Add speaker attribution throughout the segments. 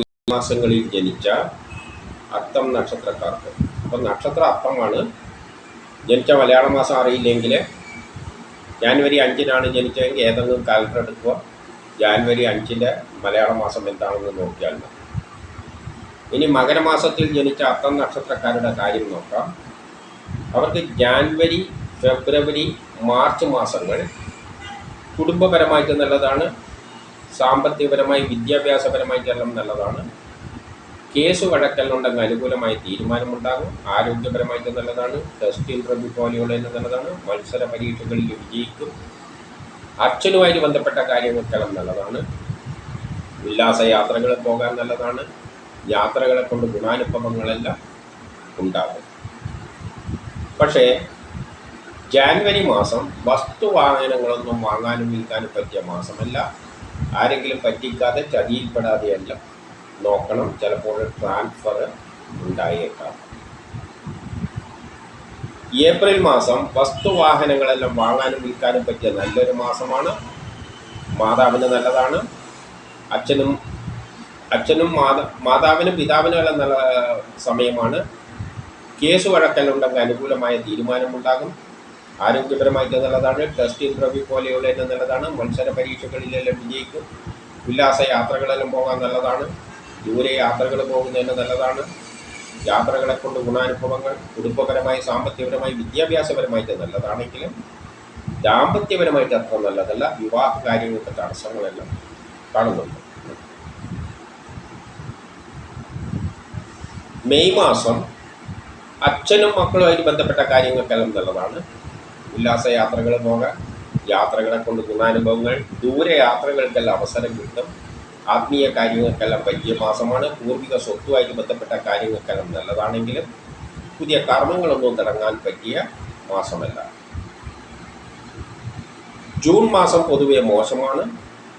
Speaker 1: ഈ മാസങ്ങളിൽ ജനിച്ച അത്തം നക്ഷത്രക്കാർക്ക്. അപ്പം നക്ഷത്ര അത്തമാണ്. ജനിച്ച മലയാള മാസം അറിയില്ലെങ്കിൽ ജാനുവരി അഞ്ചിനാണ് ജനിച്ചതെങ്കിൽ ഏതെങ്കിലും കാലണ്ടർ എടുക്കുക ജാനുവരി അഞ്ചിന്റെ മലയാള മാസം എന്താണെന്ന് നോക്കിയാൽ മതി. ഇനി മകരമാസത്തിൽ ജനിച്ച അത്തം നക്ഷത്രക്കാരുടെ കാര്യം നോക്കാം. അവർക്ക് ജാനുവരി ഫെബ്രുവരി മാർച്ച് മാസങ്ങൾ കുടുംബപരമായിട്ട് നല്ലതാണ്. സാമ്പത്തികപരമായി വിദ്യാഭ്യാസപരമായിട്ടെല്ലാം നല്ലതാണ്. കേസ് വഴക്കലുണ്ടെങ്കിൽ അനുകൂലമായ തീരുമാനമുണ്ടാകും. ആരോഗ്യപരമായിട്ട് നല്ലതാണ്. ടെസ്റ്റ് ഇന്റർവ്യൂ പോലെയുള്ള നല്ലതാണ്. മത്സര പരീക്ഷകളിൽ വിജയിക്കും. അച്ഛനുമായി ബന്ധപ്പെട്ട കാര്യങ്ങൾക്കെല്ലാം നല്ലതാണ്. ഉല്ലാസയാത്രകൾ പോകാൻ നല്ലതാണ്. യാത്രകളെ കൊണ്ട് ഗുണാനുഭവങ്ങളെല്ലാം ഉണ്ടാകും. പക്ഷേ ജാനുവരി മാസം വസ്തു വസ്തുവാഹനങ്ങളൊന്നും വാങ്ങാനും വിൽക്കാനും പറ്റിയ മാസമല്ല. ആരെങ്കിലും പറ്റിക്കാതെ ചതിയിൽപ്പെടാതെയല്ല നോക്കണം ചിലപ്പോൾ ട്രാൻസ്ഫർ ഉണ്ടായേക്കാം. ഏപ്രിൽ മാസം വസ്തുവാഹനങ്ങളെല്ലാം വാങ്ങാനും വിൽക്കാനും പറ്റിയ നല്ലൊരു മാസമാണ്. മാതാവിന് നല്ലതാണ്. അച്ഛനും അച്ഛനും മാതാ മാതാവിനും പിതാവിനും എല്ലാം നല്ല സമയമാണ്. കേസ് വഴക്കലുണ്ടെങ്കിൽ അനുകൂലമായ തീരുമാനമുണ്ടാകും. ആരോഗ്യപരമായിട്ട് നല്ലതാണ് ടെസ്റ്റ് ഇന്റർവ്യൂ പോലെയുള്ള നല്ലതാണ് മത്സര പരീക്ഷകളിലെല്ലാം വിജയിക്കും ഉല്ലാസ യാത്രകളെല്ലാം പോകാൻ നല്ലതാണ് ദൂരെ യാത്രകൾ പോകുന്നതിന് നല്ലതാണ് യാത്രകളെ കൊണ്ട് ഗുണാനുഭവങ്ങൾ കുടുംബപരമായി സാമ്പത്തികപരമായി വിദ്യാഭ്യാസപരമായിട്ട് നല്ലതാണെങ്കിലും ദാമ്പത്യപരമായിട്ട് അത്ര നല്ലതല്ല വിവാഹ കാര്യങ്ങൾക്ക് തടസ്സങ്ങളെല്ലാം കാണുന്നുണ്ട്. മെയ് മാസം അച്ഛനും മക്കളുമായിട്ട് ബന്ധപ്പെട്ട കാര്യങ്ങൾക്കെല്ലാം നല്ലതാണ്. ഉല്ലാസ യാത്രകൾ പോകാൻ യാത്രകളെ കൊണ്ട് ഗുണാനുഭവങ്ങൾ ദൂരെ യാത്രകൾക്കെല്ലാം അവസരം കിട്ടും. ആത്മീയ കാര്യങ്ങൾക്കെല്ലാം വലിയ മാസമാണ്. പൂർവിക സ്വത്തുമായിട്ട് ബന്ധപ്പെട്ട കാര്യങ്ങൾക്കെല്ലാം നല്ലതാണെങ്കിലും പുതിയ കർമ്മങ്ങളൊന്നും തുടങ്ങാൻ പറ്റിയ മാസമല്ല. ജൂൺ മാസം പൊതുവെ മോശമാണ്.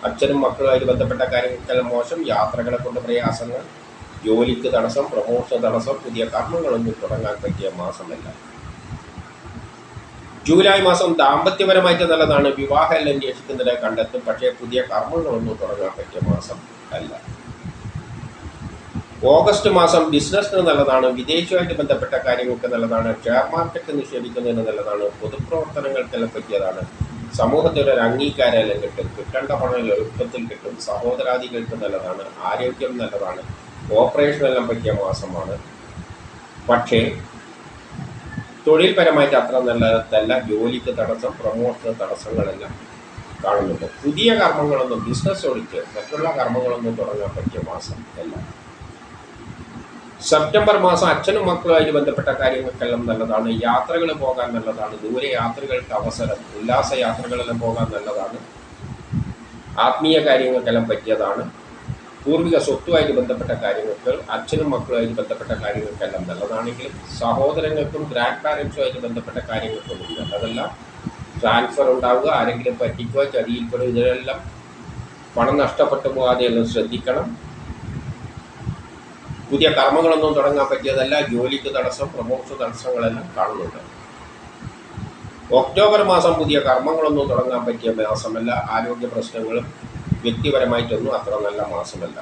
Speaker 1: അച്ഛനും മക്കളുമായിട്ട് ബന്ധപ്പെട്ട കാര്യങ്ങൾക്കെല്ലാം മോശം. യാത്രകളെ കൊണ്ട് പ്രയാസങ്ങൾ ജോലിക്ക് തടസ്സം പ്രമോഷൻ തടസ്സം പുതിയ കർമ്മങ്ങളൊന്നും തുടങ്ങാൻ പറ്റിയ മാസമല്ല. ജൂലൈ മാസം ദാമ്പത്യപരമായിട്ട് നല്ലതാണ്. വിവാഹം അന്വേഷിക്കുന്നതിനെ കണ്ടെത്തും. പക്ഷേ പുതിയ കർമ്മങ്ങളൊന്നും തുടങ്ങാൻ പറ്റിയ മാസം അല്ല. ഓഗസ്റ്റ് മാസം ബിസിനസ്സിന് നല്ലതാണ്. വിദേശവുമായിട്ട് ബന്ധപ്പെട്ട കാര്യങ്ങൾക്ക് നല്ലതാണ്. ഷെയർ മാർക്കറ്റ് നിക്ഷേപിക്കുന്നതിന് നല്ലതാണ്. പൊതുപ്രവർത്തനങ്ങൾക്കെല്ലാം പറ്റിയതാണ്. സമൂഹത്തിൽ ഒരു അംഗീകാരമെല്ലാം കിട്ടും. കിട്ടേണ്ട പണം എളുപ്പത്തിൽ കിട്ടും. സഹോദരാദികൾക്ക് നല്ലതാണ്. ആരോഗ്യം നല്ലതാണ്. ഓപ്പറേഷനെല്ലാം പറ്റിയ മാസമാണ്. പക്ഷേ തൊഴിൽപരമായിട്ട് അത്ര നല്ലതല്ല ജോലിക്ക് തടസ്സം പ്രൊമോഷൻ തടസ്സങ്ങളെല്ലാം കാണുന്നുണ്ട്. പുതിയ കർമ്മങ്ങളൊന്നും ബിസിനസ് ഒഴിച്ച് മറ്റുള്ള കർമ്മങ്ങളൊന്നും തുടങ്ങാൻ പറ്റിയ മാസം അല്ല. സെപ്റ്റംബർ മാസം അച്ഛനും മക്കളുമായിട്ട് ബന്ധപ്പെട്ട കാര്യങ്ങൾക്കെല്ലാം നല്ലതാണ്. യാത്രകൾ പോകാൻ നല്ലതാണ്. ദൂരെ യാത്രകൾക്ക് അവസരം ഉല്ലാസ യാത്രകളെല്ലാം പോകാൻ നല്ലതാണ്. ആത്മീയ കാര്യങ്ങൾക്കെല്ലാം പറ്റിയതാണ്. പൂർവിക സ്വത്തുമായിട്ട് ബന്ധപ്പെട്ട കാര്യങ്ങൾക്ക് അച്ഛനും മക്കളുമായിട്ട് ബന്ധപ്പെട്ട കാര്യങ്ങൾക്കെല്ലാം നല്ലതാണെങ്കിലും സഹോദരങ്ങൾക്കും ഗ്രാൻഡ് പാരൻസുമായിട്ട് ബന്ധപ്പെട്ട കാര്യങ്ങൾക്കൊന്നും നല്ലതല്ല ട്രാൻസ്ഫർ ഉണ്ടാവുക ആരെങ്കിലും പറ്റിക്കുക ചതിയിൽപ്പെടുക ഇതിനെല്ലാം പണം നഷ്ടപ്പെട്ടു പോകാതെ എല്ലാം ശ്രദ്ധിക്കണം. പുതിയ കർമ്മങ്ങളൊന്നും തുടങ്ങാൻ പറ്റിയതല്ല ജോലിക്ക് തടസ്സം പ്രമോഷൻ തടസ്സങ്ങളെല്ലാം കാണുന്നുണ്ട്. ഒക്ടോബർ മാസം പുതിയ കർമ്മങ്ങളൊന്നും തുടങ്ങാൻ പറ്റിയ മാസമല്ല ആരോഗ്യ പ്രശ്നങ്ങളും വ്യക്തിപരമായിട്ടൊന്നും അത്ര നല്ല മാസമല്ല.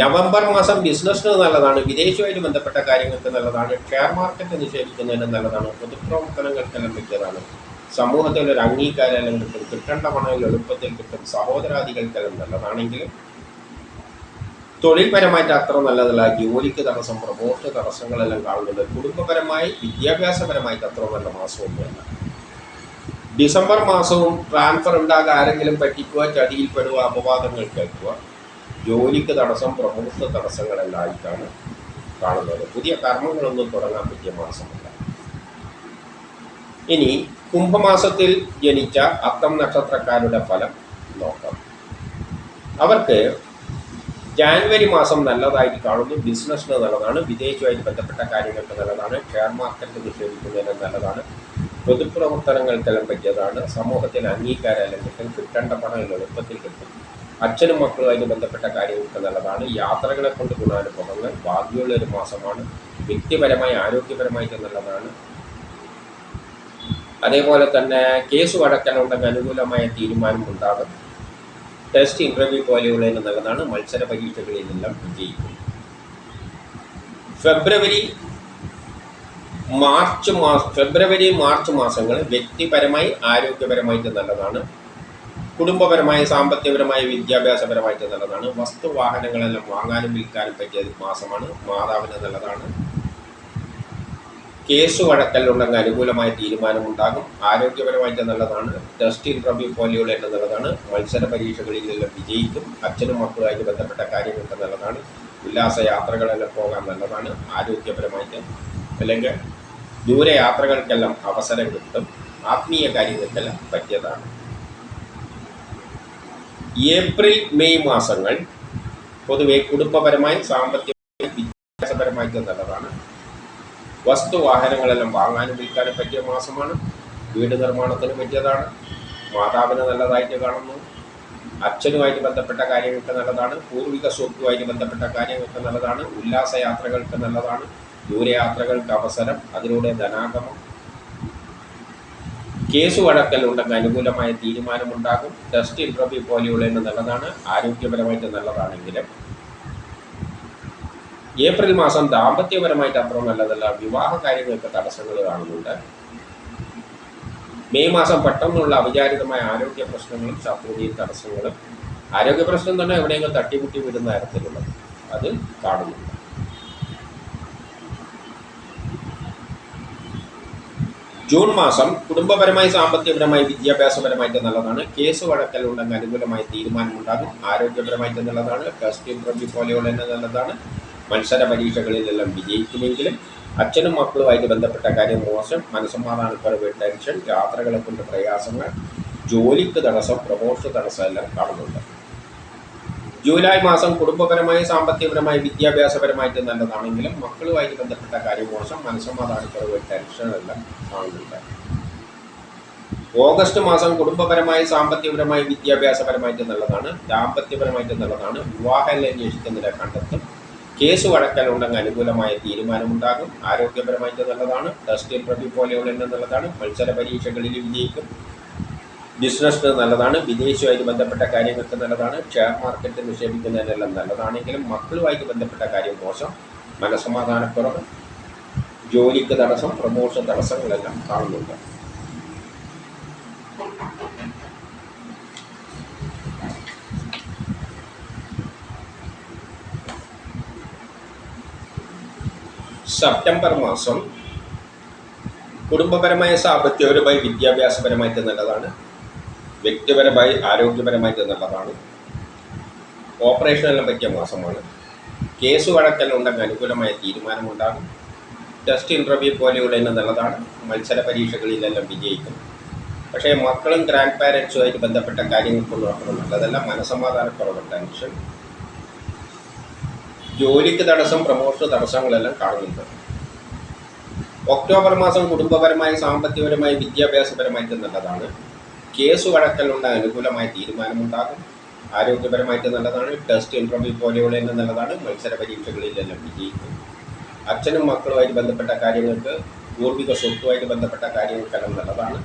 Speaker 1: നവംബർ മാസം ബിസിനസ്സിന് നല്ലതാണ് വിദേശവുമായിട്ട് ബന്ധപ്പെട്ട കാര്യങ്ങൾക്ക് നല്ലതാണ് ഷെയർ മാർക്കറ്റ് നിഷേധിക്കുന്നതിന് നല്ലതാണ് പൊതുപ്രവർത്തനങ്ങൾക്കെല്ലാം മിക്കതാണ്. സമൂഹത്തിൽ ഒരു അംഗീകാരം കിട്ടും കിട്ടേണ്ട പണം എളുപ്പത്തിൽ കിട്ടും സഹോദരാദികൾക്കെല്ലാം നല്ലതാണെങ്കിലും തൊഴിൽപരമായിട്ട് അത്ര നല്ലതല്ല ജോലിക്ക് തടസ്സം പ്രമോഷൻ തടസ്സങ്ങളെല്ലാം കാണുന്നുണ്ട് കുടുംബപരമായി വിദ്യാഭ്യാസപരമായിട്ട് അത്ര നല്ല മാസമൊന്നുമല്ല. ഡിസംബർ മാസവും ട്രാൻസ്ഫർ ഉണ്ടാകാൻ ആരെങ്കിലും പറ്റിക്കുക ചതിയിൽപ്പെടുക അപവാദങ്ങൾ കേൾക്കുക ജോലിക്ക് തടസ്സം പ്രമുഖ തടസ്സങ്ങളെല്ലായിട്ടാണ് കാണുന്നത്. പുതിയ കർമ്മങ്ങളൊന്നും തുടങ്ങാൻ പറ്റിയ മാസമല്ല. ഇനി കുംഭമാസത്തിൽ ജനിച്ച അത്തം നക്ഷത്രക്കാരുടെ ഫലം നോക്കാം. അവർക്ക് ജാനുവരി മാസം നല്ലതായിട്ട് കാണുന്നു. ബിസിനസ്സിന് നല്ലതാണ്. വിദേശവുമായി ബന്ധപ്പെട്ട കാര്യങ്ങൾക്ക് നല്ലതാണ്. ഷെയർ മാർക്കറ്റ് നിക്ഷേപിക്കുന്നതിന് നല്ലതാണ്. പൊതുപ്രവർത്തനങ്ങൾക്കെല്ലാം പറ്റിയതാണ്. സമൂഹത്തിൽ അംഗീകാരം അല്ലെങ്കിൽ കിട്ടേണ്ട പണം എളുപ്പത്തിൽ കിട്ടും. അച്ഛനും മക്കളുമായിട്ട് ബന്ധപ്പെട്ട കാര്യങ്ങൾക്ക് നല്ലതാണ്. യാത്രകളെ കൊണ്ട് ഗുണാനുഭവങ്ങൾ ഭാഗ്യമുള്ള ഒരു മാസമാണ്. വ്യക്തിപരമായി ആരോഗ്യപരമായിട്ട് നല്ലതാണ്. അതേപോലെ തന്നെ കേസ് വഴക്കലുണ്ടെങ്കിൽ അനുകൂലമായ തീരുമാനം ഉണ്ടാകും. ടെസ്റ്റ് ഇന്റർവ്യൂ പോലെയുള്ളതിന് നല്ലതാണ്. മത്സര പരീക്ഷകളിലെല്ലാം വിജയിക്കും. ഫെബ്രുവരി മാർച്ച് മാസം ഫെബ്രുവരി മാർച്ച് മാസങ്ങൾ വ്യക്തിപരമായി ആരോഗ്യപരമായിട്ട് നല്ലതാണ്. കുടുംബപരമായി സാമ്പത്തികപരമായി വിദ്യാഭ്യാസപരമായിട്ട് നല്ലതാണ്. വസ്തു വാഹനങ്ങളെല്ലാം വാങ്ങാനും വിൽക്കാനും പറ്റിയ മാസമാണ്. മാതാവിന് നല്ലതാണ്. കേസ് വഴക്കലുണ്ടെങ്കിൽ അനുകൂലമായ തീരുമാനമുണ്ടാകും. ആരോഗ്യപരമായിട്ട് നല്ലതാണ്. ടെസ്റ്റ് ഇന്റർവ്യൂ പോലെയുള്ള എല്ലാം നല്ലതാണ്. മത്സര പരീക്ഷകളിലെല്ലാം വിജയിക്കും. അച്ഛനും മക്കളുമായിട്ട് ബന്ധപ്പെട്ട കാര്യങ്ങളൊക്കെ നല്ലതാണ്. ഉല്ലാസ യാത്രകളെല്ലാം പോകാൻ നല്ലതാണ്. ആരോഗ്യപരമായിട്ട്. അല്ലെങ്കിൽ ദൂരയാത്രകൾക്കെല്ലാം അവസരം കിട്ടും. ആത്മീയ കാര്യങ്ങൾക്കെല്ലാം പറ്റിയതാണ്. ഏപ്രിൽ മെയ് മാസങ്ങൾ പൊതുവെ കുടുംബപരമായി സാമ്പത്തികമായി വിദ്യാഭ്യാസപരമായിട്ട് നല്ലതാണ്. വസ്തു വാഹനങ്ങളെല്ലാം വാങ്ങാനും വിൽക്കാനും പറ്റിയ മാസമാണ്. വീട് നിർമ്മാണത്തിന് പറ്റിയതാണ്. മാതാവിന് നല്ലതായിട്ട് കാണുന്നു. അച്ഛനുമായിട്ട് ബന്ധപ്പെട്ട കാര്യങ്ങൾക്ക് നല്ലതാണ്. പൂർവിക സ്വത്തുമായിട്ട് ബന്ധപ്പെട്ട കാര്യങ്ങൾക്ക് നല്ലതാണ്. ഉല്ലാസയാത്രകൾക്ക് നല്ലതാണ്. ദൂരയാത്രകൾക്ക് അവസരം അതിലൂടെ ധനാഗമം. കേസ് വഴക്കലുണ്ടെങ്കിൽ അനുകൂലമായ തീരുമാനമുണ്ടാകും. ടെസ്റ്റ് ഇന്റർവ്യൂ പോലെയുള്ളതിന് നല്ലതാണ്. ആരോഗ്യപരമായിട്ട് നല്ലതാണെങ്കിലും. ഏപ്രിൽ മാസം ദാമ്പത്യപരമായിട്ട് അത്ര നല്ലതല്ല. വിവാഹ കാര്യങ്ങൾക്ക് തടസ്സങ്ങൾ കാണുന്നുണ്ട്. മെയ് മാസം പെട്ടെന്നുള്ള അവിചാരിതമായ ആരോഗ്യ പ്രശ്നങ്ങളും ശത്രുതയും തടസ്സങ്ങളും ആരോഗ്യ പ്രശ്നം തന്നെ എവിടെയെങ്കിലും തട്ടിമുട്ടി വിടുന്ന തരത്തിലുള്ളത് അത് കാണുന്നുണ്ട്. ജൂൺ മാസം കുടുംബപരമായി സാമ്പത്തികപരമായി വിദ്യാഭ്യാസപരമായിട്ട് നല്ലതാണ്. കേസ് വഴക്കലുണ്ടെങ്കിൽ അനുകൂലമായ തീരുമാനമുണ്ടാകും. ആരോഗ്യപരമായിട്ട് നല്ലതാണ്. ടെസ്റ്റ് ഇന്റർവ്യൂ പോലെയുള്ള നല്ലതാണ്. മത്സര പരീക്ഷകളിലെല്ലാം വിജയിക്കുമെങ്കിലും അച്ഛനും മക്കളുമായിട്ട് ബന്ധപ്പെട്ട കാര്യം മോശം. മനസ്സമാധാനക്കുറവ് ടെൻഷൻ യാത്രകളെ കൊണ്ട് പ്രയാസങ്ങൾ. ജോലിക്ക് തടസ്സം പ്രമോഷൻ തടസ്സം എല്ലാം കാണുന്നുണ്ട്. ജൂലൈ മാസം കുടുംബപരമായി സാമ്പത്തികപരമായി വിദ്യാഭ്യാസപരമായിട്ട് നല്ലതാണെങ്കിലും മക്കളുമായി ബന്ധപ്പെട്ട കാര്യം മോശം. മനസ്സമാധാനക്കുറവ് ടെൻഷൻ കാണുന്നുണ്ട്. ഓഗസ്റ്റ് മാസം കുടുംബപരമായി സാമ്പത്തികപരമായി വിദ്യാഭ്യാസപരമായിട്ട് നല്ലതാണ്. ദാമ്പത്യപരമായിട്ട് നല്ലതാണ്. വിവാഹം അന്വേഷിക്കുന്നതിനെ കണ്ടെത്തും. കേസ് വഴക്കലുണ്ടെങ്കിൽ അനുകൂലമായ തീരുമാനമുണ്ടാകും. ആരോഗ്യപരമായിട്ട് നല്ലതാണ്. ടെസ്റ്റ് പ്രതി പോലെയുള്ള നല്ലതാണ്. മത്സര പരീക്ഷകളിൽ വിജയിക്കും. ബിസിനസ്സിന് നല്ലതാണ് വിദേശവുമായിട്ട് ബന്ധപ്പെട്ട കാര്യങ്ങൾക്ക് നല്ലതാണ് ഷെയർ മാർക്കറ്റ് നിക്ഷേപിക്കുന്നതിനെല്ലാം നല്ലതാണെങ്കിലും മക്കളുമായിട്ട് ബന്ധപ്പെട്ട കാര്യം മോശം മനസമാധാനക്കുറവ് ജോലിക്ക് തടസ്സം പ്രമോഷൻ തടസ്സങ്ങളെല്ലാം കാണുന്നുണ്ട്. സെപ്റ്റംബർ മാസം കുടുംബപരമായ സാമ്പത്തികപരമായി വിദ്യാഭ്യാസപരമായിട്ട് നല്ലതാണ്. വ്യക്തിപരമായി ആരോഗ്യപരമായി നല്ലതാണ് ഓപ്പറേഷനെല്ലാം പറ്റിയ മാസമാണ്. കേസ് വഴക്കെല്ലാം ഉണ്ടെങ്കിൽ അനുകൂലമായ തീരുമാനമുണ്ടാകും. ടെസ്റ്റ് ഇന്റർവ്യൂ പോലെയുള്ള നല്ലതാണ്. മത്സര പരീക്ഷകളിലെല്ലാം വിജയിക്കും. പക്ഷേ മക്കളും ഗ്രാൻഡ് പാരൻസുമായിട്ട് ബന്ധപ്പെട്ട കാര്യങ്ങൾക്കൊന്നും അത്ര നല്ലതല്ല. മനസമാധാനക്കുറവ് ടെൻഷൻ. ജോലിക്ക് തടസ്സം പ്രമോഷൻ തടസ്സങ്ങളെല്ലാം കാണുന്നുണ്ട്. ഒക്ടോബർ മാസം കുടുംബപരമായി സാമ്പത്തികപരമായി വിദ്യാഭ്യാസപരമായിട്ട് നല്ലതാണ്. കേസ് വഴക്കലുണ്ട് അനുകൂലമായ തീരുമാനമുണ്ടാകും. ആരോഗ്യപരമായിട്ട് നല്ലതാണ് ടെസ്റ്റ് ഇന്റർവ്യൂ പോലെയുള്ള തന്നെ നല്ലതാണ് മത്സര പരീക്ഷകളിലെല്ലാം വിജയിക്കും. അച്ഛനും മക്കളുമായിട്ട് ബന്ധപ്പെട്ട കാര്യങ്ങൾക്ക് പൂർവിക സ്വത്തുമായിട്ട് ബന്ധപ്പെട്ട കാര്യങ്ങൾക്കെല്ലാം നല്ലതാണ്.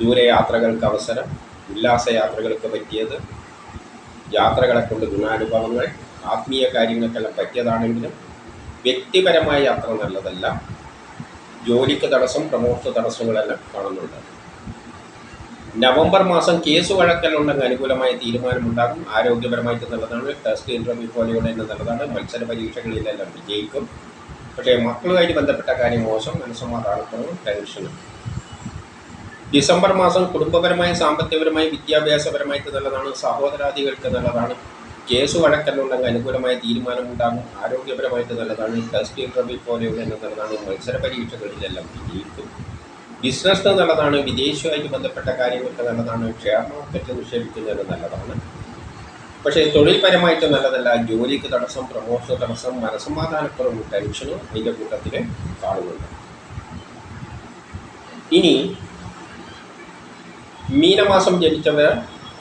Speaker 1: ദൂരയാത്രകൾക്ക് അവസരം ഉല്ലാസയാത്രകൾക്ക് പറ്റിയത് യാത്രകളെ കൊണ്ട് ഗുണാനുഭവങ്ങൾ ആത്മീയ കാര്യങ്ങൾക്കെല്ലാം പറ്റിയതാണെങ്കിലും വ്യക്തിപരമായ യാത്ര നല്ലതല്ല. ജോലിക്ക് തടസ്സം പ്രമോഷ തടസ്സങ്ങളെല്ലാം കാണുന്നുണ്ട്. നവംബർ മാസം കേസ് വഴക്കലുണ്ടെങ്കിൽ അനുകൂലമായ തീരുമാനമുണ്ടാകും. ആരോഗ്യപരമായിട്ട് നല്ലതാണ് ടെസ്റ്റ് ഇന്റർവ്യൂ പോലെയുള്ള നല്ലതാണ് മത്സര പരീക്ഷകളിലെല്ലാം വിജയിക്കും. പക്ഷേ മക്കളുമായിട്ട് ബന്ധപ്പെട്ട കാര്യം മോശം. മനസ്സമാധാനക്കുറവും ടെൻഷനും. ഡിസംബർ മാസം കുടുംബപരമായി സാമ്പത്തികപരമായി വിദ്യാഭ്യാസപരമായിട്ട് നല്ലതാണ് സഹോദരാദികൾക്ക് നല്ലതാണ് കേസ് വഴക്കലുണ്ടെങ്കിൽ അനുകൂലമായ തീരുമാനമുണ്ടാകും. ആരോഗ്യപരമായിട്ട് നല്ലതാണ് ടെസ്റ്റ് ഇന്റർവ്യൂ പോലെയുള്ള നല്ലതാണ് മത്സര പരീക്ഷകളിലെല്ലാം വിജയിക്കും. ബിസിനസ്സിന് നല്ലതാണ് വിദേശവുമായിട്ട് ബന്ധപ്പെട്ട കാര്യങ്ങൾക്ക് നല്ലതാണ് ഷെയർ മാർക്കറ്റ് നിക്ഷേപിക്കുന്നത് നല്ലതാണ്. പക്ഷേ തൊഴിൽപരമായിട്ട് നല്ലതല്ല ജോലിക്ക് തടസ്സം പ്രമോഷൻ തടസ്സം മനസമാധാനക്കുറവും ടെൻഷനും അതിന്റെ കൂട്ടത്തിൽ കാണുന്നുണ്ട് ഇനി മീനമാസം ജനിച്ചവർ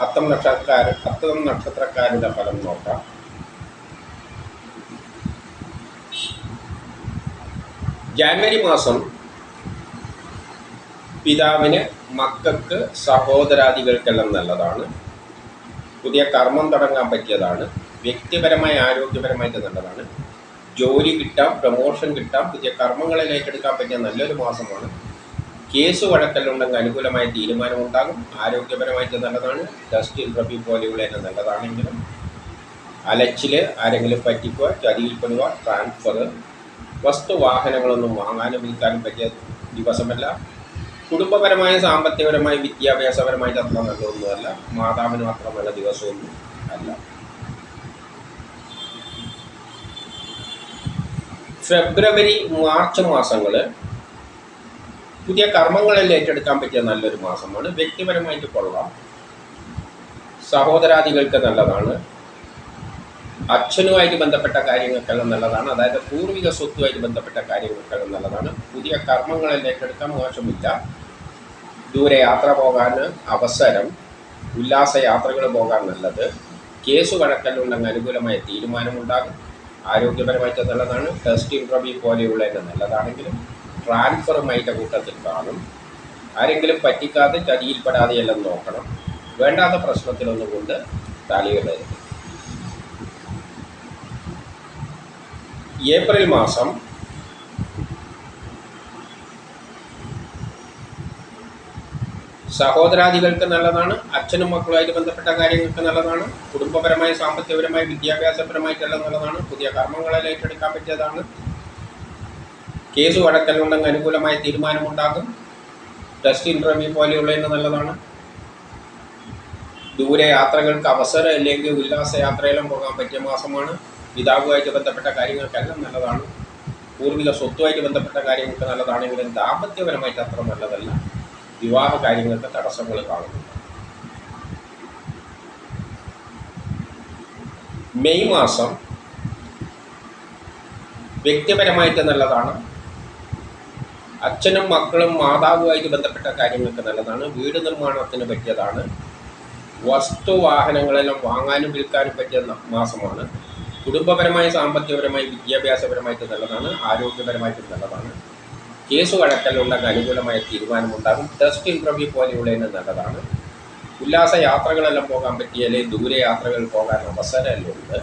Speaker 1: അത്തം നക്ഷത്രക്കാർ അത്തം നക്ഷത്രക്കാരുടെ ഫലം നോക്കാം. ജാനുവരി മാസം പിതാവിന് മക്കൾക്ക് സഹോദരാദികൾക്കെല്ലാം നല്ലതാണ്. പുതിയ കർമ്മം തുടങ്ങാൻ പറ്റിയതാണ്. വ്യക്തിപരമായി ആരോഗ്യപരമായിട്ട് നല്ലതാണ്. ജോലി കിട്ടാം പ്രൊമോഷൻ കിട്ടാം പുതിയ കർമ്മങ്ങളെ ഏറ്റെടുക്കാൻ പറ്റിയ നല്ലൊരു മാസമാണ്. കേസ് വഴക്കലുണ്ടെങ്കിൽ അനുകൂലമായ തീരുമാനമുണ്ടാകും. ആരോഗ്യപരമായിട്ട് നല്ലതാണ്. ടെസ്റ്റ് റബി പോലെയുള്ള നല്ലതാണെങ്കിലും അലച്ചിൽ ആരെങ്കിലും പറ്റിക്കുക ചതിയിൽപ്പെടുക ട്രാൻസ്ഫർ വസ്തു വാഹനങ്ങളൊന്നും വാങ്ങാനും വിൽക്കാനും പറ്റിയ ദിവസമല്ല. കുടുംബപരമായ സാമ്പത്തികപരമായ വിദ്യാഭ്യാസപരമായിട്ട് അത്ര നല്ലതൊന്നുമല്ല. മാതാവിനും അത്ര നല്ല ദിവസമൊന്നും അല്ല. ഫെബ്രുവരി മാർച്ച് മാസങ്ങൾ പുതിയ കർമ്മങ്ങളിൽ ഏറ്റെടുക്കാൻ പറ്റിയ നല്ലൊരു മാസമാണ്. വ്യക്തിപരമായിട്ട് കൊള്ളാം. സഹോദരാദികൾക്ക് നല്ലതാണ്. അച്ഛനുമായിട്ട് ബന്ധപ്പെട്ട കാര്യങ്ങൾക്കെല്ലാം നല്ലതാണ്. അതായത് പൂർവിക സ്വത്തുമായിട്ട് ബന്ധപ്പെട്ട കാര്യങ്ങൾക്കെല്ലാം നല്ലതാണ്. പുതിയ കർമ്മങ്ങളിൽ ഏറ്റെടുക്കാൻ മോശമില്ല. ദൂരെ യാത്ര പോകാൻ അവസരം ഉല്ലാസ യാത്രകൾ പോകാൻ നല്ലത്. കേസ് വഴക്കല്ലുണ്ടെങ്കിൽ അനുകൂലമായ തീരുമാനമുണ്ടാകും. ആരോഗ്യപരമായിട്ട് നല്ലതാണ്. ടെസ്റ്റ് ഇൻട്രവ്യൂ പോലെയുള്ളതിന് നല്ലതാണെങ്കിലും ട്രാൻസ്ഫറുമായിട്ട് കൂട്ടത്തിൽ കാണും. ആരെങ്കിലും പറ്റിക്കാതെ ചതിയിൽപ്പെടാതെ എല്ലാം നോക്കണം. വേണ്ടാത്ത പ്രശ്നത്തിലൊന്നുകൊണ്ട് തലയിടരുത് ഏപ്രിൽ മാസം സഹോദരാദികൾക്ക് നല്ലതാണ് അച്ഛനും മക്കളുമായിട്ട് ബന്ധപ്പെട്ട കാര്യങ്ങൾക്ക് നല്ലതാണ് കുടുംബപരമായി സാമ്പത്തികപരമായി വിദ്യാഭ്യാസപരമായിട്ടെല്ലാം നല്ലതാണ് പുതിയ കർമ്മങ്ങളെല്ലാം ഏറ്റെടുക്കാൻ പറ്റിയതാണ്. കേസ് വഴക്കലുണ്ടെങ്കിൽ അനുകൂലമായ തീരുമാനമുണ്ടാകും. ടെസ്റ്റ് ഇന്റർവ്യൂ പോലെയുള്ളതിന് നല്ലതാണ്. ദൂരെ യാത്രകൾക്ക് അവസരം അല്ലെങ്കിൽ ഉല്ലാസ യാത്രയെല്ലാം പോകാൻ പറ്റിയ മാസമാണ്. പിതാവുമായിട്ട് ബന്ധപ്പെട്ട കാര്യങ്ങൾക്കെല്ലാം നല്ലതാണ്. പൂർവിക സ്വത്തുമായിട്ട് ബന്ധപ്പെട്ട കാര്യങ്ങൾക്ക് നല്ലതാണെങ്കിലും ദാമ്പത്യപരമായിട്ട് അത്ര നല്ലതല്ല. വിവാഹ കാര്യങ്ങൾക്ക് തടസ്സങ്ങൾ കാണുന്നു. മെയ് മാസം വ്യക്തിപരമായിട്ട് നല്ലതാണ്. അച്ഛനും മക്കളും മാതാവുമായിട്ട് ബന്ധപ്പെട്ട കാര്യങ്ങൾക്ക് നല്ലതാണ്. വീട് നിർമ്മാണത്തിന് പറ്റിയതാണ്. വസ്തു വാഹനങ്ങളെല്ലാം വാങ്ങാനും വിൽക്കാനും പറ്റിയ മാസമാണ്. കുടുംബപരമായി സാമ്പത്തികപരമായി വിദ്യാഭ്യാസപരമായിട്ട് നല്ലതാണ് ആരോഗ്യപരമായിട്ട് നല്ലതാണ്. കേസ് വഴക്കലുണ്ടെങ്കിൽ അനുകൂലമായ തീരുമാനമുണ്ടാകും. ടെസ്റ്റ് ഇന്റർവ്യൂ പോലെയുള്ളതിന് നല്ലതാണ്. ഉല്ലാസ യാത്രകളെല്ലാം പോകാൻ പറ്റിയാലേ ദൂരെ യാത്രകൾ പോകാൻ അവസരമല്ലുണ്ട്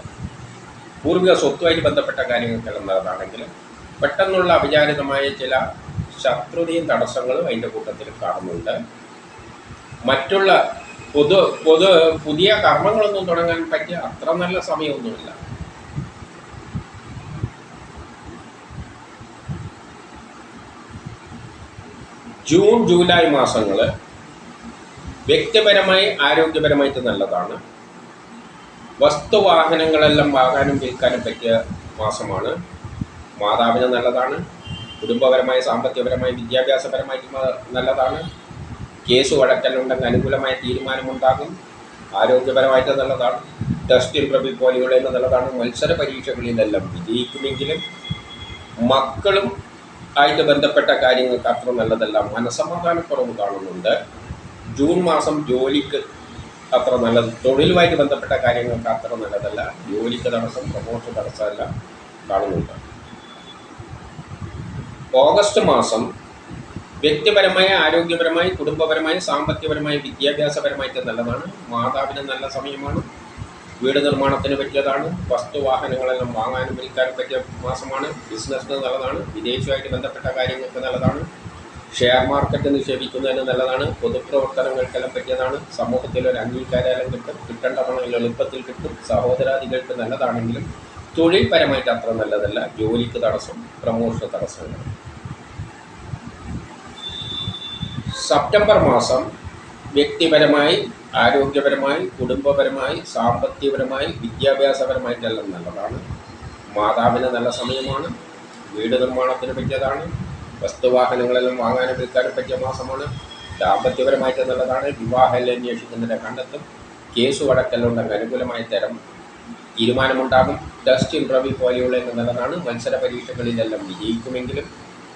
Speaker 1: പൂർവിക സ്വത്തുമായിട്ട് ബന്ധപ്പെട്ട കാര്യങ്ങൾക്കെല്ലാം നല്ലതാണെങ്കിൽ പെട്ടെന്നുള്ള അവിചാരിതമായ ചില ശത്രുതയും തടസ്സങ്ങളും അതിന്റെ കൂട്ടത്തിൽ കാണുന്നുണ്ട്. മറ്റുള്ള പൊതു പൊതു പുതിയ കർമ്മങ്ങളൊന്നും തുടങ്ങാൻ പറ്റിയ അത്ര നല്ല സമയമൊന്നുമില്ല. ജൂൺ ജൂലൈ മാസങ്ങൾ വ്യക്തിപരമായി ആരോഗ്യപരമായിട്ട് നല്ലതാണ്. വസ്തുവാഹനങ്ങളെല്ലാം വാങ്ങാനും വിൽക്കാനും പറ്റിയ മാസമാണ്. മാതാവിന് നല്ലതാണ്. കുടുംബപരമായി സാമ്പത്തികപരമായി വിദ്യാഭ്യാസപരമായിട്ട് നല്ലതാണ്. കേസ് വഴക്കലുണ്ടെങ്കിൽ അനുകൂലമായ തീരുമാനമുണ്ടാകും. ആരോഗ്യപരമായിട്ട് നല്ലതാണ്. ടെസ്റ്റ് ഇന്റർവ്യൂ പോലെയുള്ള നല്ലതാണ്. മത്സര പരീക്ഷകളിലെല്ലാം വിജയിക്കുമെങ്കിലും മക്കളും ആയിട്ട് ബന്ധപ്പെട്ട കാര്യങ്ങൾക്ക് അത്ര നല്ലതല്ല. മനസമാധാനക്കുറവ് കാണുന്നുണ്ട്. ജൂൺ മാസം ജോലിക്ക് അത്ര നല്ലത് തൊഴിലുമായിട്ട് ബന്ധപ്പെട്ട കാര്യങ്ങൾക്ക് അത്ര നല്ലതല്ല. ജോലിക്ക് തടസ്സം പ്രമോഷൻ തടസ്സമല്ല കാണുന്നുണ്ട്. ഓഗസ്റ്റ് മാസം വ്യക്തിപരമായ ആരോഗ്യപരമായി കുടുംബപരമായി സാമ്പത്തികപരമായി വിദ്യാഭ്യാസപരമായിട്ട് നല്ലതാണ്. മാതാവിന് നല്ല സമയമാണ്. വീട് നിർമ്മാണത്തിന് പറ്റിയതാണ്. വസ്തുവാഹനങ്ങളെല്ലാം വാങ്ങാനും വിൽക്കാനും പറ്റിയ മാസമാണ്. ബിസിനസ്സിന് നല്ലതാണ്. വിദേശമായിട്ട് ബന്ധപ്പെട്ട കാര്യങ്ങൾക്ക് നല്ലതാണ്. ഷെയർ മാർക്കറ്റ് നിക്ഷേപിക്കുന്നതിന് നല്ലതാണ്. പൊതുപ്രവർത്തനങ്ങൾക്കെല്ലാം പറ്റിയതാണ്. സമൂഹത്തിൽ ഒരു അംഗീകാരം കിട്ടും. കിട്ടേണ്ട പണം എളുപ്പത്തിൽ കിട്ടും. സഹോദരാദികൾക്ക് നല്ലതാണെങ്കിലും തൊഴിൽപരമായിട്ട് അത്ര നല്ലതല്ല. ജോലിക്ക് തടസ്സം പ്രമോഷൻ തടസ്സങ്ങൾ സെപ്റ്റംബർ മാസം വ്യക്തിപരമായി ആരോഗ്യപരമായി കുടുംബപരമായി സാമ്പത്തികപരമായി വിദ്യാഭ്യാസപരമായിട്ടെല്ലാം നല്ലതാണ്. മാതാവിന് നല്ല സമയമാണ് വീട് നിർമ്മാണത്തിന് പറ്റിയതാണ് വസ്തുവാഹനങ്ങളെല്ലാം വാങ്ങാനും വിൽക്കാനും പറ്റിയ മാസമാണ്. ദാമ്പത്യപരമായിട്ട് നല്ലതാണ് വിവാഹമെല്ലാം അന്വേഷിക്കുന്നതിന്റെ കണ്ടെത്തും കേസ് വടക്കെല്ലാം അനുകൂലമായ തരം തീരുമാനമുണ്ടാകും. ടെസ്റ്റ് ഇന്റർവ്യൂ പോലെയുള്ള നല്ലതാണ് മത്സര പരീക്ഷകളിലെല്ലാം വിജയിക്കുമെങ്കിലും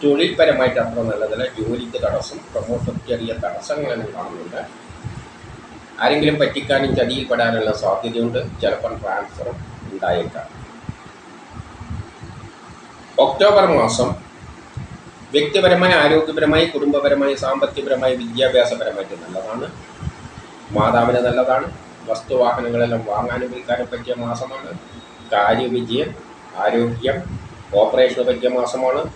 Speaker 1: തൊഴിൽപരമായിട്ട് അത്ര നല്ലതല്ല. ജോലിക്ക് തടസ്സം പ്രമോഷൻ ചെറിയ തടസ്സങ്ങളെല്ലാം കാണുന്നുണ്ട്. ആരെങ്കിലും പറ്റിക്കാനും ചതിയിൽപ്പെടാനുള്ള സാധ്യതയുണ്ട്. ചിലപ്പം ട്രാൻസ്ഫറും ഉണ്ടായേക്കാം. ഒക്ടോബർ മാസം വ്യക്തിപരമായി ആരോഗ്യപരമായി കുടുംബപരമായി സാമ്പത്തികപരമായി വിദ്യാഭ്യാസപരമായിട്ട് നല്ലതാണ്. മാതാവിന് നല്ലതാണ്. വസ്തുവാഹനങ്ങളെല്ലാം വാങ്ങാനും വിൽക്കാനും പറ്റിയ മാസമാണ്. കാര്യവിജയം ആരോഗ്യം ഓപ്പറേഷന് പറ്റിയ മാസമാണ്.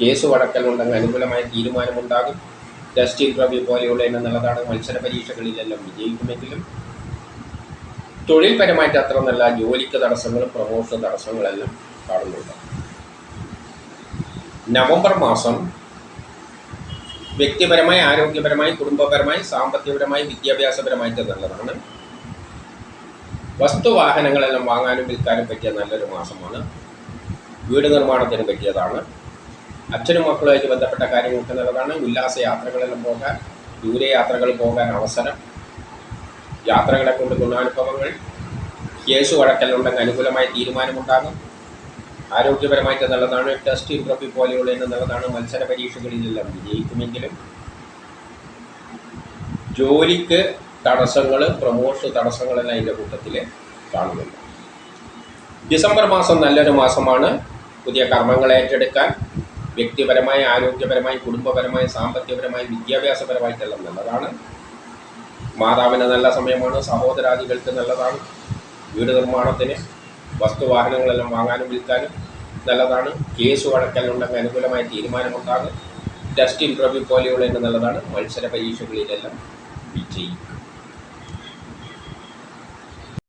Speaker 1: കേസ് വടക്കലുണ്ടെങ്കിൽ അനുകൂലമായ തീരുമാനമുണ്ടാകും. ടെസ്റ്റ് റബി പോലെയുള്ള എണ്ണം നല്ലതാണ് മത്സര പരീക്ഷകളിലെല്ലാം വിജയിക്കുമെങ്കിലും തൊഴിൽപരമായിട്ട് അത്ര നല്ല ജോലിക്ക് തടസ്സങ്ങളും പ്രമോഷൻ തടസ്സങ്ങളെല്ലാം കാണുന്നുണ്ട്. നവംബർ മാസം വ്യക്തിപരമായി ആരോഗ്യപരമായി കുടുംബപരമായി സാമ്പത്തികപരമായി വിദ്യാഭ്യാസപരമായിട്ട് നല്ലതാണ്. വസ്തുവാഹനങ്ങളെല്ലാം വാങ്ങാനും വിൽക്കാനും പറ്റിയ നല്ലൊരു മാസമാണ്. വീട് നിർമ്മാണത്തിന് പറ്റിയതാണ്. അച്ഛനും മക്കളുമായിട്ട് ബന്ധപ്പെട്ട കാര്യങ്ങൾക്ക് നല്ലതാണ്. ഉല്ലാസ യാത്രകളെല്ലാം പോകാൻ ദൂരയാത്രകൾ പോകാൻ അവസരം. യാത്രകളെ കൊണ്ട് ഗുണാനുഭവങ്ങൾ. കേസ് വഴക്കലുണ്ടെങ്കിൽ അനുകൂലമായ തീരുമാനമുണ്ടാകും. ആരോഗ്യപരമായിട്ട് നല്ലതാണ്. ടെസ്റ്റ് ഇൻട്രോപ്പി പോലെയുള്ള നല്ലതാണ്. മത്സര പരീക്ഷകളിലെല്ലാം വിജയിക്കുമെങ്കിലും ജോലിക്ക് തടസ്സങ്ങൾ പ്രമോഷൻ തടസ്സങ്ങളെല്ലാം ഇതിന്റെ കൂട്ടത്തിൽ കാണുന്നുണ്ട്. ഡിസംബർ മാസം നല്ലൊരു മാസമാണ്. പുതിയ കർമ്മങ്ങൾ ഏറ്റെടുക്കാൻ വ്യക്തിപരമായി ആരോഗ്യപരമായി കുടുംബപരമായി സാമ്പത്തികപരമായി വിദ്യാഭ്യാസപരമായിട്ടെല്ലാം നല്ലതാണ്. മാതാവിന് നല്ല സമയമാണ് സഹോദരാദികൾക്ക് നല്ലതാണ്. വീട് നിർമ്മാണത്തിന് വസ്തുവാഹനങ്ങളെല്ലാം വാങ്ങാനും വിൽക്കാനും നല്ലതാണ്. കേസ് വഴക്കലുണ്ടെങ്കിൽ അനുകൂലമായ തീരുമാനമുണ്ടാകും. ടെസ്റ്റ് ഇന്റർവ്യൂ പോലെയുള്ള നല്ലതാണ്. മത്സര പരീക്ഷകളിലെല്ലാം വിജയിക്കും.